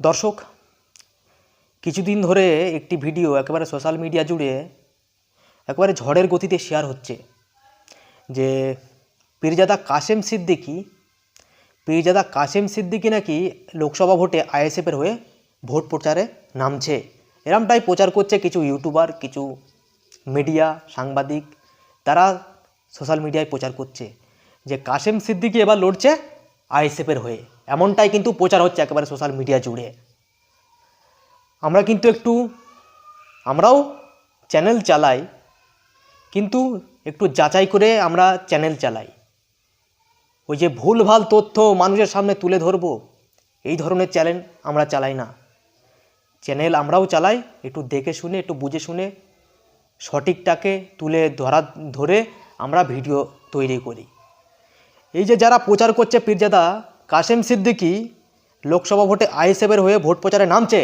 দর্শক, কিছুদিন ধরে একটি ভিডিও একেবারে সোশ্যাল মিডিয়া জুড়ে একেবারে ঝড়ের গতিতে শেয়ার হচ্ছে যে পীরজাদা কাশেম সিদ্দিকি, পীরজাদা কাশেম সিদ্দিকি নাকি লোকসভা ভোটে আইএসএফের হয়ে ভোট প্রচারে নামছে। এরমটাই প্রচার করছে কিছু ইউটিউবার, কিছু মিডিয়া, সাংবাদিক, তারা সোশ্যাল মিডিয়ায় প্রচার করছে যে কাশেম সিদ্দিকি এবার লড়ছে আইএসএফের হয়ে। এমনটাই কিন্তু প্রচার হচ্ছে একেবারে সোশ্যাল মিডিয়া জুড়ে। আমরা কিন্তু একটু, আমরাও চ্যানেল চালাই, কিন্তু একটু যাচাই করে আমরা চ্যানেল চালাই। ওই যে ভুলভাল তথ্য মানুষের সামনে তুলে ধরবো, এই ধরনের চ্যানেল আমরা চালাই না। চ্যানেল আমরাও চালাই, একটু দেখে শুনে, একটু বুঝে শুনে, সঠিকটাকে তুলে ধরা, ধরে আমরা ভিডিও তৈরি করি। এই যে যারা প্রচার করছে পীরজাদা কাশেম সিদ্দিকি লোকসভা ভোটে আইএসএফের হয়ে ভোট প্রচারে নামছে,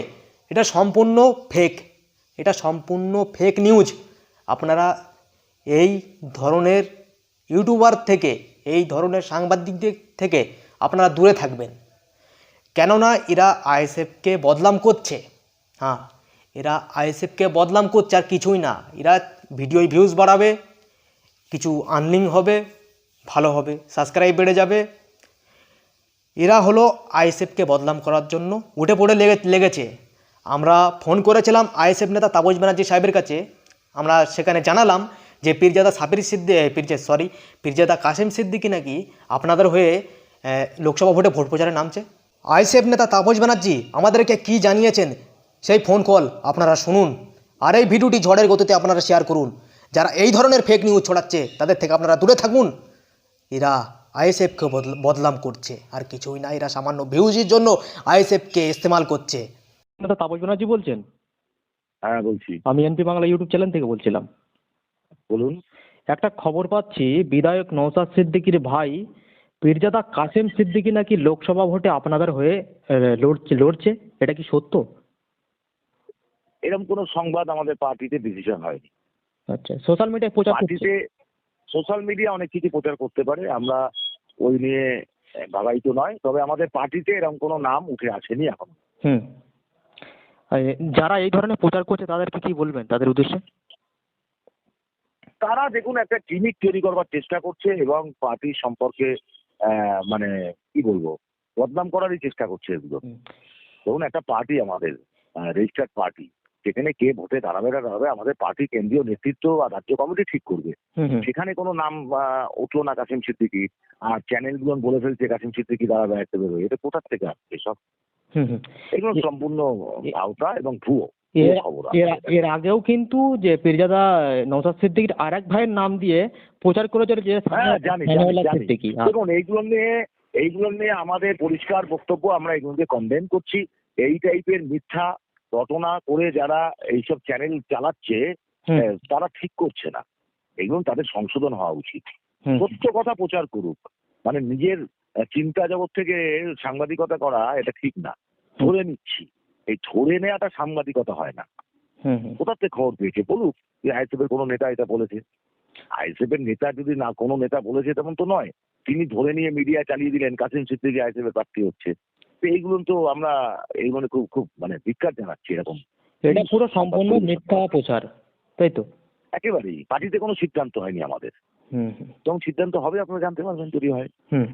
এটা সম্পূর্ণ ফেক এটা সম্পূর্ণ ফেক নিউজ আপনারা এই ধরনের ইউটিউবার থেকে, এই ধরনের সাংবাদিকদের থেকে আপনারা দূরে থাকবেন। কেননা এরা আইএসএফকে বদনাম করছে। হ্যাঁ এরা আইএসএফকে বদনাম করছে আর কিছুই না। এরা ভিডিও ভিউজ বাড়াবে, কিছু আর্নিং হবে। ভালো হবে সাবস্ক্রাইব বেড়ে যাবে। এরা হলো আইএসএফকে বদনাম করার জন্য। উঠে পড়ে লেগে, লেগেছে। আমরা ফোন করেছিলাম আইএসএফ নেতা তাপস ব্যানার্জি সাহেবের কাছে। আমরা সেখানে জানালাম যে, পীরজাদা সাবির সিদ্দি পীরজা সরি পীরজাদা কাসেম সিদ্দিকি নাকি আপনাদের হয়ে লোকসভা ভোটে ভোট প্রচারে নামছে। আইএসএফ নেতা তাপস ব্যানার্জি, আমাদেরকে কি জানিয়েছেন? সেই ফোন কল আপনারা শুনুন। আর এই ভিডিওটি ঝড়ের গতিতে আপনারা শেয়ার করুন। যারা এই ধরনের ফেক নিউজ ছড়াচ্ছে, তাদের থেকে আপনারা দূরে থাকুন। এরা আইএসএফকে বদলাম করছে। আর কিছুই না এরা সামান্য ভিউজের জন্য আইএসএফকে ইস্তেমাল করছে। দাদা তাপস ব্যানার্জি বলছেন? হ্যাঁ বলছি। আমি এনপি বাংলা ইউটিউব চ্যানেল থেকে বলছিলাম। বলুন। একটা খবর পাচ্ছি বিধায়ক নৌসাদ সিদ্দিকির ভাই পীরজাদা কাসেম সিদ্দিকি নাকি লোকসভা ভোটে আপনাদের হয়ে লড়ছে লড়ছে? এটা কি সত্য? এরকম কোনো সংবাদ আমাদের পার্টিতে ডিসিশন হয়নি। আচ্ছা সোশ্যাল মিডিয়ায় প্রচার করছে। পার্টিতে সোশ্যাল মিডিয়া অনেক কিছু প্রচার করতে পারে আমরা ওই নিয়ে বাবাই তো নয় তবে আমাদের পার্টিতে এরকম কোনো নাম উঠে আসেনি এখন। হুম। যারা এই ধরনের প্রচার করছে তাদেরকে কি বলবেন তাদের উদ্দেশ্যে? তারা দেখুন একটা ক্লিনিক তৈরি করবার চেষ্টা করছে এবং পার্টি সম্পর্কে মানে কি বলব বদনাম করারই চেষ্টা করছে এগুলো। ধরুন একটা পার্টি আমাদের রেজিস্টার্ড পার্টি যেখানে কে ভোটে দাঁড়াবে না দাঁড়াবে আমাদের পার্টি কেন্দ্রীয় নেতৃত্ব আর রাজ্য কমিটি ঠিক করবে। সেখানে কোনো নাম উঠল না কাসিম সিদ্দিকি আর চ্যানেলগুলো বলে ফেলছে কাসিম সিদ্দিকি দাঁড়াবে একটা বেরোয় এটা কোথার থেকে আসছে সব এগুলো সম্পূর্ণ আওতা এবং ভুয়ো এর আগেও কিন্তু যে পীরজাদা নৌসাদ সিদ্দিকির আর এক ভাইয়ের নাম দিয়ে প্রচার করেছিল যে হ্যাঁ সিদ্দিকি হ্যাঁ। দেখুন এইগুলো নিয়ে এইগুলো নিয়ে আমাদের পরিষ্কার বক্তব্য আমরা এগুলোকে কনডেম করছি। এই টাইপের মিথ্যা ঘটনা করে যারা এইসব চ্যানেল চালাচ্ছে তারা ঠিক করছে না। এগুলো তাদের সংশোধন হওয়া উচিত। সত্য কথা প্রচার করুক। মানে নিজের চিন্তা জগৎ থেকে সাংবাদিকতা করা এটা ঠিক না। ধরে নিচ্ছি। এই ধরে নেওয়াটা সাংবাদিকতা হয় না। কোথা থেকে খবর পেয়েছে? বলুক যে আইএসএফ এর কোনো নেতা এটা বলেছে। আইএসএফ এর নেতা যদি না কোনো নেতা বলেছে তেমন তো নয়। তিনি ধরে নিয়ে মিডিয়া চালিয়ে দিলেন। কাসিম সিদ্দিকি আইএসএফ এর প্রার্থী হচ্ছে। এইগুলো তো আমরা এই মানে খুব খুব মানে ধিক্কার জানাচ্ছি এরকম। এটা পুরো সম্পূর্ণ মিথ্যা প্রচার তাই তো? একেবারেই। পার্টিতে কোনো সিদ্ধান্ত হয়নি আমাদের। হুম তখন সিদ্ধান্ত হবে আপনারা জানতে পারবেন যদি হয়। হুম।